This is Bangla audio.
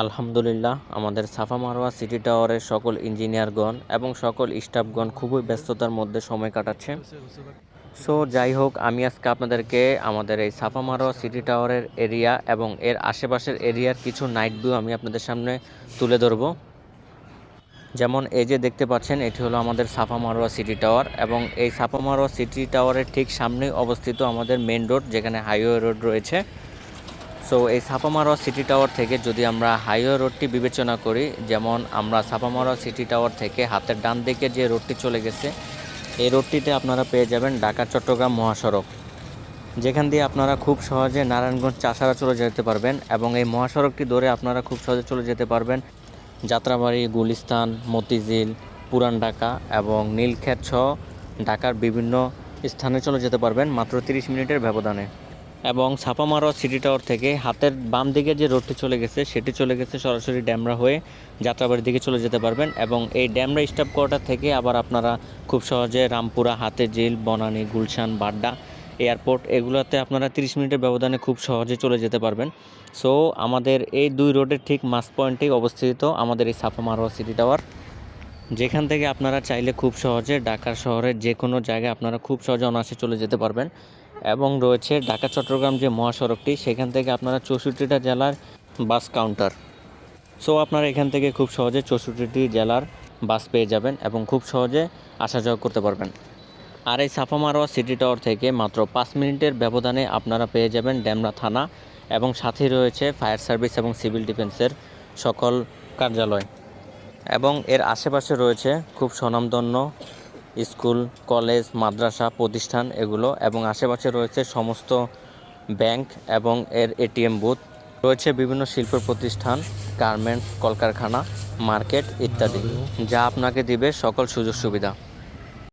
আলহামদুলিল্লাহ, আমাদের সাফা মারোয়া সিটি টাওয়ারের সকল ইঞ্জিনিয়ারগণ এবং সকল স্টাফগণ খুবই ব্যস্ততার মধ্যে সময় কাটাচ্ছে। সো যাই হোক, আমি আজকে আপনাদেরকে আমাদের এই সাফা মারোয়া সিটি টাওয়ারের এরিয়া এবং এর আশেপাশের এরিয়ার কিছু নাইট ভিউ আমি আপনাদের সামনে তুলে ধরবো। যেমন এই যে দেখতে পাচ্ছেন, এটি হলো আমাদের সাফা মারোয়া সিটি টাওয়ার এবং এই সাফা মারোয়া সিটি টাওয়ারের ঠিক সামনেই অবস্থিত আমাদের মেন রোড যেখানে হাইওয়ে রোড রয়েছে। সো এই সাপামারোয়া সিটি টাওয়ার থেকে যদি আমরা হাইওয়ে রোডটি বিবেচনা করি, যেমন আমরা সাপামারোয়া সিটি টাওয়ার থেকে হাতের ডান দিকে যে রোডটি চলে গেছে, এই রোডটিতে আপনারা পেয়ে যাবেন ঢাকা, চট্টগ্রাম, মহাসড়ক। যেখান দিয়ে আপনারা খুব সহজে নারায়ণগঞ্জ, চাষারা চলে যেতে পারবেন এবং এই মহাসড়কটি ধরে আপনারা খুব সহজে চলে যেতে পারবেন যাত্রাবাড়ি, গুলিস্তান, মতিঝিল, পুরান ঢাকা এবং নীলক্ষেত সহ ঢাকার বিভিন্ন স্থানে চলে যেতে পারবেন মাত্র তিরিশ মিনিটের ব্যবধানে। এবং ছাপামারোয়া সিটি টাওয়ার থেকে হাতের বাম দিকে যে রোডটি চলে গেছে, সেটি চলে গেছে সরাসরি ড্যামরা হয়ে যাত্রাবাড়ির দিকে চলে যেতে পারবেন এবং এই ড্যামরা স্টাফ কোয়ার্টার থেকে আবার আপনারা খুব সহজে রামপুরা, হাতে জেল, বনানী, গুলশান, বাড্ডা, এয়ারপোর্ট এগুলোতে আপনারা তিরিশ মিনিটের ব্যবধানে খুব সহজে চলে যেতে পারবেন। সো, আমাদের এই দুই রোডের ঠিক মাস পয়েন্টেই অবস্থিত আমাদের এই সাফা মারোয়া সিটি টাওয়ার। যেখান থেকে আপনারা চাইলে খুব সহজে ঢাকা শহরের যে কোনো জায়গায় আপনারা খুব সহজে অনায়াসে চলে যেতে পারবেন। এবং রয়েছে ঢাকা, চট্টগ্রাম যে মহাসড়কটি, সেখান থেকে আপনারা চৌষট্টিটা জেলার বাস কাউন্টার। সো আপনারা এখান থেকে খুব সহজে চৌষট্টিটি জেলার বাস পেয়ে যাবেন এবং খুব সহজে আসা যাওয়া করতে পারবেন। আর এই সাফা মারোয়া সিটি টাওয়ার থেকে মাত্র পাঁচ মিনিটের ব্যবধানে আপনারা পেয়ে যাবেন ড্যামরা থানা এবং সাথে রয়েছে ফায়ার সার্ভিস এবং সিভিল ডিফেন্সের সকল কার্যালয়। এবং এর আশেপাশে রয়েছে খুব স্বনামধন্য স্কুল, কলেজ, মাদ্রাসা, প্রতিষ্ঠান এগুলো এবং আশেপাশে রয়েছে সমস্ত ব্যাংক এবং এর এটিএম বুথ। রয়েছে বিভিন্ন শিল্প প্রতিষ্ঠান, গার্মেন্টস, কলকারখানা, মার্কেট ইত্যাদি। যা আপনাকে দিবে সকল সুযোগ সুবিধা